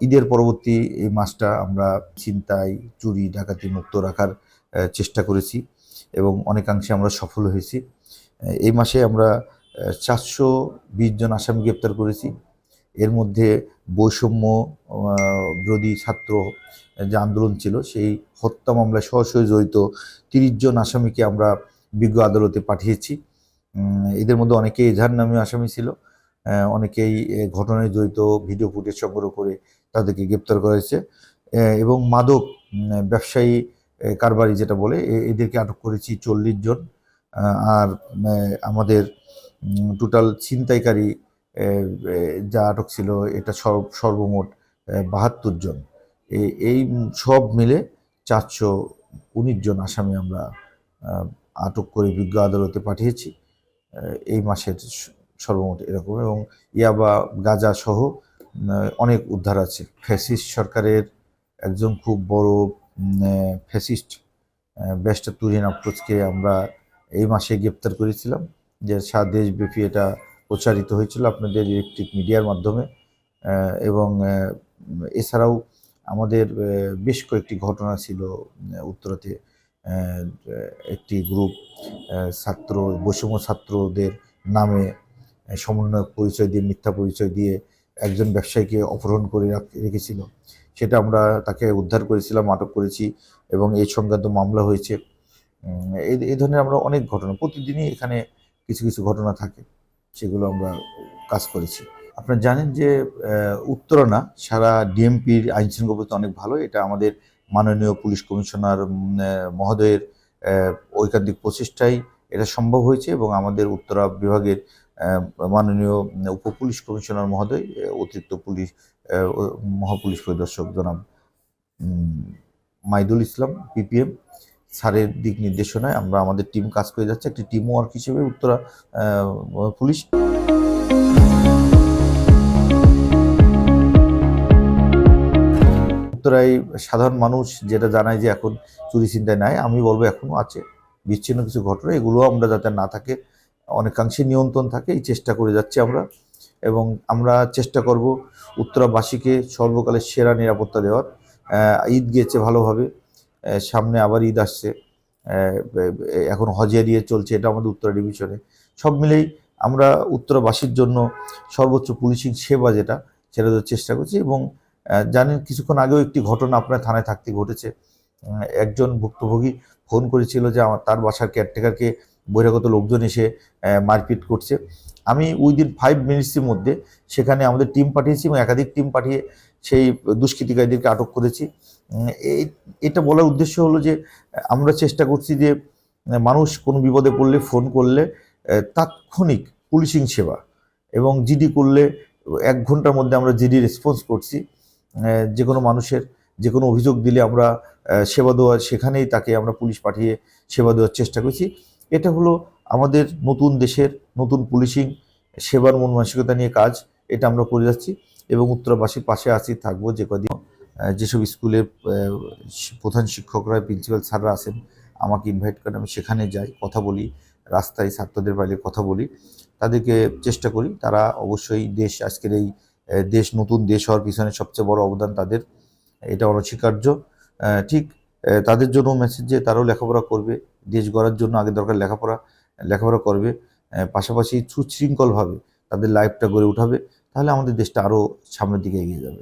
ঈদের পরবর্তী এই মাসটা আমরা ছিনতাই, চুরি, ডাকাতি মুক্ত রাখার চেষ্টা করেছি এবং অনেকাংশে আমরা সফল হয়েছি। এই মাসে আমরা চারশো বিশ জন আসামি গ্রেপ্তার করেছি। এর মধ্যে বৈষম্য বিরোধী ছাত্র যে আন্দোলন ছিল, সেই হত্যা মামলায় সরাসরি জড়িত তিরিশ জন আসামিকে আমরা বিজ্ঞ আদালতে পাঠিয়েছি। এদের মধ্যে অনেকেই এজাহার নামে আসামি ছিল। অনেকেই ঘটনায় জড়িত, ভিডিও ফুটেজ সংগ্রহ করে তাদেরকে গ্রেপ্তার করা হয়েছে। এবং মাদক ব্যবসায়ী কারবারি যেটা বলে এদেরকে আটক করেছি চল্লিশ জন। আর আমাদের টোটাল ছিনতাইকারী যা আটক ছিল, এটা সর্ব- সর্বমোট বাহাত্তর জন। এই সব মিলে চারশো উনিশ জন আসামি আমরা আটক করে বিজ্ঞ আদালতে পাঠিয়েছি। এই মাসের সর্বমোট এরকম। এবং ইয়াবা, গাজা সহ অনেক উদ্ধার আছে। ফ্যাসিস্ট সরকারের একজন খুব বড় ফ্যাসিস্ট ব্যারিস্টার তুরিন আফরোজকে আমরা এই মাসে গ্রেপ্তার করেছিলাম। যে সারা দেশব্যাপী এটা প্রচারিত হয়েছিল আপনাদের ইলেকট্রিক মিডিয়ার মাধ্যমে। এবং এছাড়াও আমাদের বেশ কয়েকটি ঘটনা ছিল উত্তরাতে। একটি গ্রুপ ছাত্র বৈষম্য ছাত্রদের নামে আহ, সমন্বয়ক পরিচয় দিয়ে মিথ্যা পরিচয় দিয়ে একজন ব্যবসায়ীকে অপহরণ করে রাখ- রেখেছিল। সেটা আমরা তাকে উদ্ধার করেছিলাম, আটক করেছি এবং এই সংক্রান্ত মামলা হয়েছে। এই ধরনের আমরা অনেক ঘটনা, প্রতিদিনই এখানে কিছু কিছু ঘটনা থাকে, সেগুলো আমরা কাজ করেছি। আপনারা জানেন যে উত্তরণা সারা ডিএমপির আইন শৃঙ্খলা অনেক ভালো, এটা আমাদের মাননীয় পুলিশ কমিশনার মহোদয়ের ঐকান্তিক প্রচেষ্টায় এটা সম্ভব হয়েছে এবং আমাদের উত্তরা বিভাগের মাননীয় উপ পুলিশ কমিশনার মহোদয় অতিরিক্ত পুলিশ মহাপুলিশ পরিদর্শক জনাব মাইদুল ইসলাম, পিপিএম, স্যারের দিক নির্দেশনায় আমরা আমাদের টিম কাজ করে যাচ্ছে। একটি টিম ওয়ার্ক হিসেবে উত্তরা পুলিশ। উত্তরায় সাধারণ মানুষ যেটা জানায় যে এখন চুরি চিন্তায় নাই, আমি বলব এখনও আছে। বিচ্ছিন্ন কিছু ঘটনা এগুলো আমরা যাতে না থাকে অনেকাংশে নিয়ন্ত্রণ থাকে, এই চেষ্টা করে যাচ্ছি আমরা। এবং আমরা চেষ্টা করব উত্তরাবাসীকে সর্বকালের সেরা নিরাপত্তা দেওয়ার। ঈদ গিয়েছে ভালোভাবে। সামনে আবার ঈদ আসছে। এখন হজিয়া দিয়ে চলছে, এটা আমাদের উত্তরা ডিভিশনে। সব মিলেই আমরা উত্তরাবাসীর জন্য সর্বোচ্চ পুলিশিং সেবা যেটা, সেটা দেওয়ার চেষ্টা করছি এবং জানেন কিছুক্ষণ আগেও একটি ঘটনা আপনার থানায় থাকতে ঘটেছে। একজন ভুক্তভোগী ফোন করেছিল যে আমার, তার বাসার কেয়ারটেকারকে বহিরাগত লোকজন এসে মারপিট করছে। আমি উইদিন ফাইভ মিনিটসের মধ্যে সেখানে আমাদের টিম পাঠিয়েছি এবং একাধিক টিম পাঠিয়ে সেই দুষ্কৃতিকারীদেরকে আটক করেছি। এই এটা বলার উদ্দেশ্য হলো যে, আমরা চেষ্টা করছি যে, মানুষ কোনো বিপদে পড়লে ফোন করলে তাৎক্ষণিক পুলিশিং সেবা এবং জিডি করলে এক ঘণ্টার মধ্যে আমরা জিডি রেসপন্স করছি। যে কোনো মানুষের যে কোনো অভিযোগ দিলে আমরা সেবা দেওয়ার, সেখানেই তাকে আমরা পুলিশ পাঠিয়ে সেবা দেওয়ার চেষ্টা করছি। এটা হলো আমাদের নতুন দেশের নতুন পুলিশিং সেবার মন মানসিকতা নিয়ে কাজ এটা আমরা করে যাচ্ছি এবং উত্তরাবাসীর পাশে আছি থাকব যে কদিন যেসব স্কুলের আহ, প্রধান শিক্ষকরা প্রিন্সিপাল স্যাররা আছেন আমাকে ইনভাইট করেন আমি সেখানে যাই কথা বলি রাস্তায় ছাত্রদের বাইরে কথা বলি তাদেরকে চেষ্টা করি তারা অবশ্যই দেশ আজকের এই দেশ নতুন দেশ হওয়ার পিছনে সবচেয়ে বড় অবদান তাদের এটা অনস্বীকার্য ঠিক তাদের জন্য মেসেজ যে তারাও লেখাপড়া করবে, দেশ গড়ার জন্য আগে দরকার লেখাপড়া লেখাপড়া করবে। পাশাপাশি সুশৃঙ্খলভাবে তাদের লাইফটা গড়ে উঠাবে, তাহলে আমাদের দেশটা আরও সামনের দিকে এগিয়ে যাবে।